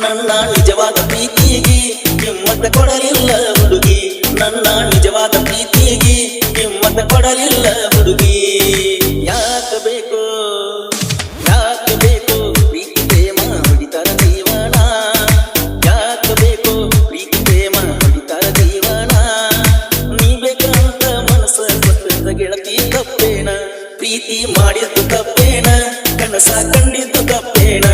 ನನ್ನ ನಿಜವಾದ ಪ್ರೀತಿಗೆ ಹಿಮ್ಮತ ಕೊಡಲಿಲ್ಲ ಹುಡುಗಿ. ನನ್ನ ನಿಜವಾದ ಪ್ರೀತಿಗೆ ಹಿಮ್ಮತ ಕೊಡಲಿಲ್ಲ ಹುಡುಗಿ. ಯಾಕೆ ಬೇಕು? ಬೇಕು? ಪ್ರೀತಿ ಯಾಕೆ ಬೇಕು? ನೀ ಮನಸ್ಸು ಪ್ರೀತಿ ಮಾಡಿದ್ದು ತಪ್ಪೇನ? ಕನಸ ಕಂಡಿದ್ದು ತಪ್ಪೇನ?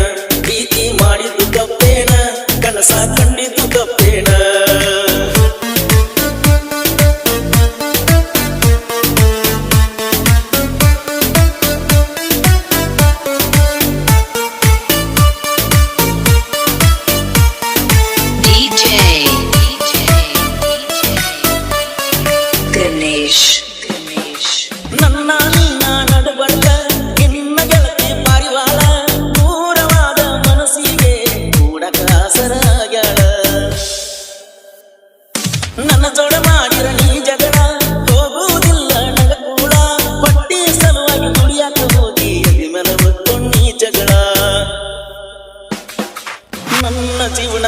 ನನ್ನ ಜೀವನ.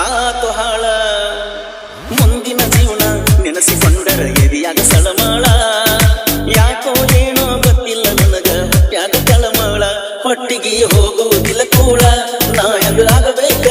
ಆತು ಹಾಳ. ಮುಂದಿನ ಜೀವನ ನೆನೆಸಿಕೊಂಡರ ಎದಿಯಾಗ ಸಳಮಾಳ ಯಾಕೋ ಏನೋ ಗೊತ್ತಿಲ್ಲ ನನಗ ಯಾಕ ತಳಮಾಳ. ಹೊಟ್ಟಿಗೆ ಹೋಗುವುದಿಲ್ಲ ಕೂಡ. ನಾ ಆಗಬೇಕ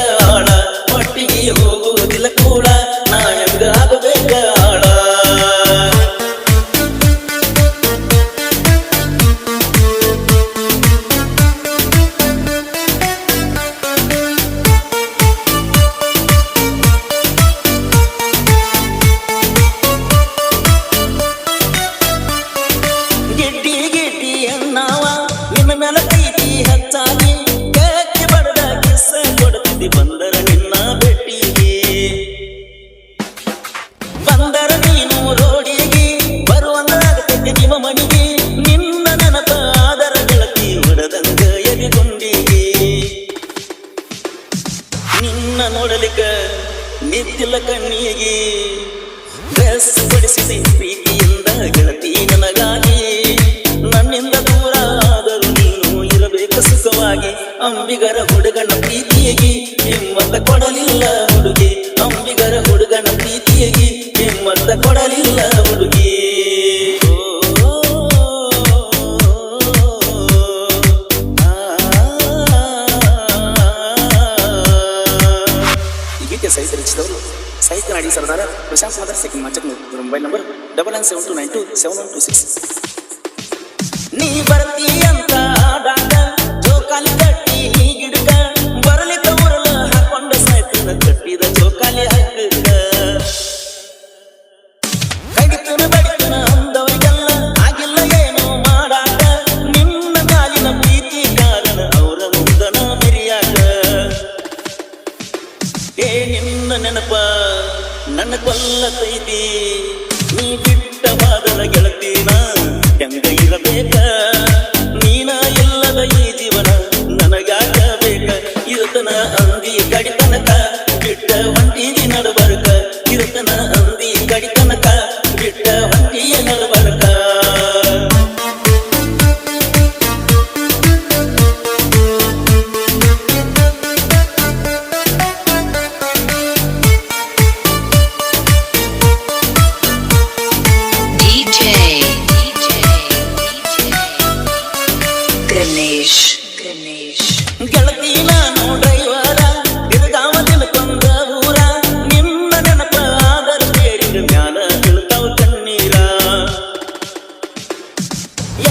ನಿದ್ದಿಲ್ಲ ಕಣ್ಣಿಗೆ ಡ್ರೆಸ್ ಬಡಿಸಿದೆ ಪ್ರೀತಿಯಿಂದ ಗೆಳತಿ ನನಗಾಗಿ. ನನ್ನಿಂದ ದೂರ ಆದರೂ ನೀನು ಇರಬೇಕು ಸುಖವಾಗಿ. ಅಂಬಿಗರ ಹುಡುಗನ ಪ್ರೀತಿಯಾಗಿ ಈ ಗೀತೆ ಸಾಹಿತ್ಯ ರಚಿಸಿದವರು ಸಾಹಿತ್ಯ ನಾಡಿ ಸರ್ದಾರ ಪ್ರಶಾಂತ್ ಮಾದರ್ ಸೆಕೆಂಡ್ ಮಾಚಕ್ನೂರ್ ಇವ್ರ mobile number double nine seven two nine two seven one two six ನೀ ಬರ್ತಿ ಕೊಲ್ಲತೈತಿ ನೀ ಬಿಟ್ಟ ಬಾದಲ ಗೆಳತೀನ ಹೆಂಗ ಇರಬೇಕ? ನೀನ ಇಲ್ಲದ ಈ ಜೀವನ ನನಗಾಗ ಬೇಕ? ಇರುತನ ಅಂದಿ ಕಡಿತನಕ ಬಿಟ್ಟ ನಡು ನಡಬರ್ಕ ಇರುತನ Ganesh ಗೆಳತಿ ನಾನು ಡ್ರೈವರ ತಿರುಗಾವ ತಿಳ್ಕೊಂಡ ಊರ ನಿಮ್ಮ ನೆನಪ ಆದರ ಬೇಡಿದ ಮ್ಯಾಲ ತಿಳ್ತಾವ ಕಣ್ಣೀರ.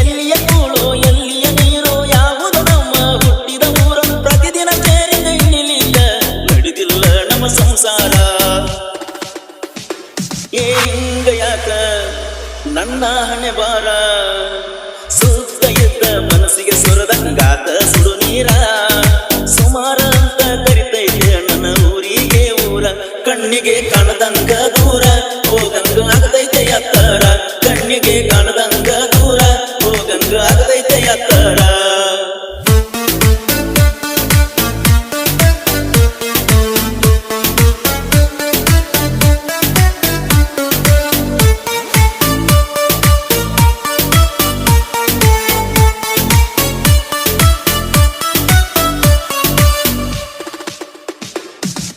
ಎಲ್ಲಿಯ ಕೂಳು ಎಲ್ಲಿಯ ನೀರು, ಯಾವುದು ನಮ್ಮ ಹುಟ್ಟಿದ ಊರ, ಪ್ರತಿದಿನ ಸೇರಿದ ಇನ್ನಿಲಿಲ್ಲ ನಡೆದಿಲ್ಲ ನಮ್ಮ ಸಂಸಾರ. ಏ ಹಿಂಗ ಯಾಕ ನನ್ನ ಹಣೆ ಬಾರ ಸುರದಂಗಾತ ಸುಡು ನೀರ ಸುಮಾರ ಅಂತ ಕರಿತೈತೆ ನನ್ನ ಊರಿಗೆ ಊರ ಕಣ್ಣಿಗೆ ಕಾಣದಂಗ ದೂರ. ಹೋಗಂಗ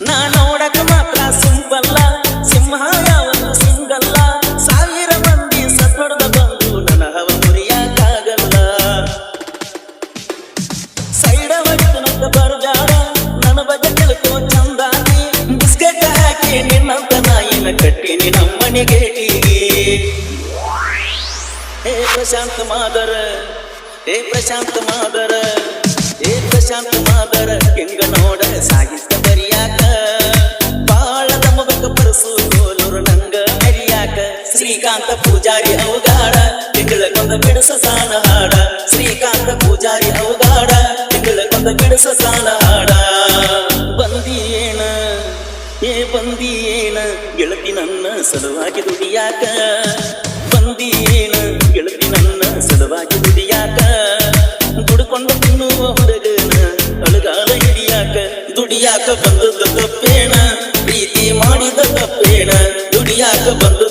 ನಾ ನೋಡಕ ಮಾತ್ರ ಸಿಂಪಲ್ಲ ಸಿಂಹ ಯಾವನು ಸಿಂಗಲ್ಲ. ಸಾವಿರ ಮಂದಿ ಸತ್ವಡದ ಬಂದು ನನ್ನ ಹವ ಮುರಿಯಾಕಾಗಲ್ಲ. ಸೈಡ ವಯಸ್ಸು ನಂತ ಬರಜಾಡ ನನ್ನ ಬಗ್ಗೆ ಚಂದಾನಿ ಬಿಸ್ಕೆಟ್ ಹಾಕಿ ನಿನ್ನಂತ ನಾಯಿನ ಕಟ್ಟಿನಿ ನಮ್ಮನೆಗೆ ಏ ಪ್ರಶಾಂತ ಮಾದರ ಹೇ ಪ್ರಶಾಂತ ಮಾದರ ಹೇ ಪ್ರಶಾಂತ ಮಾದರ, ಹೆಂಗ ನೋಡ ಸಾಗಿಸ್ತ ಶ್ರೀಕಾಂತ ಪೂಜಾರಿ ಅವಗಾಡ ತಿಂಗಳಕೊಂದ ಬಿಡಸ ಸಾನ ಹಾಡ. ಶ್ರೀಕಾಂತ ಪೂಜಾರಿ ಅವಗಾಡ ತಿಂಗಳಕೊಂದ ಬಿಡಸ ಸಾನ ಹಾಡ. ಬಂದಿಯೇನ? ಏ ಬಂದಿಯೇನ? ಗೆಳತಿ ನನ್ನ ಸಲುವಾಗಿ ದುಡಿಯಾಕ. ಬಂದಿಯೇನ? ಗೆಳತಿ ನನ್ನ ಸಲುವಾಗಿ ದುಡಿಯಾಕ. ದುಡ್ಕೊಂಡು ತಿನ್ನುವ ಹುಡುಗನ ಅಳಗಾಲ ಹಿಡಿಯಾಕ. ದುಡಿಯಾಕ ಬಂದದ ತಪ್ಪೇಣ ಪ್ರೀತಿ ಮಾಡಿದ ತಪ್ಪೇಣ ದುಡಿಯಾಕ ಬಂದ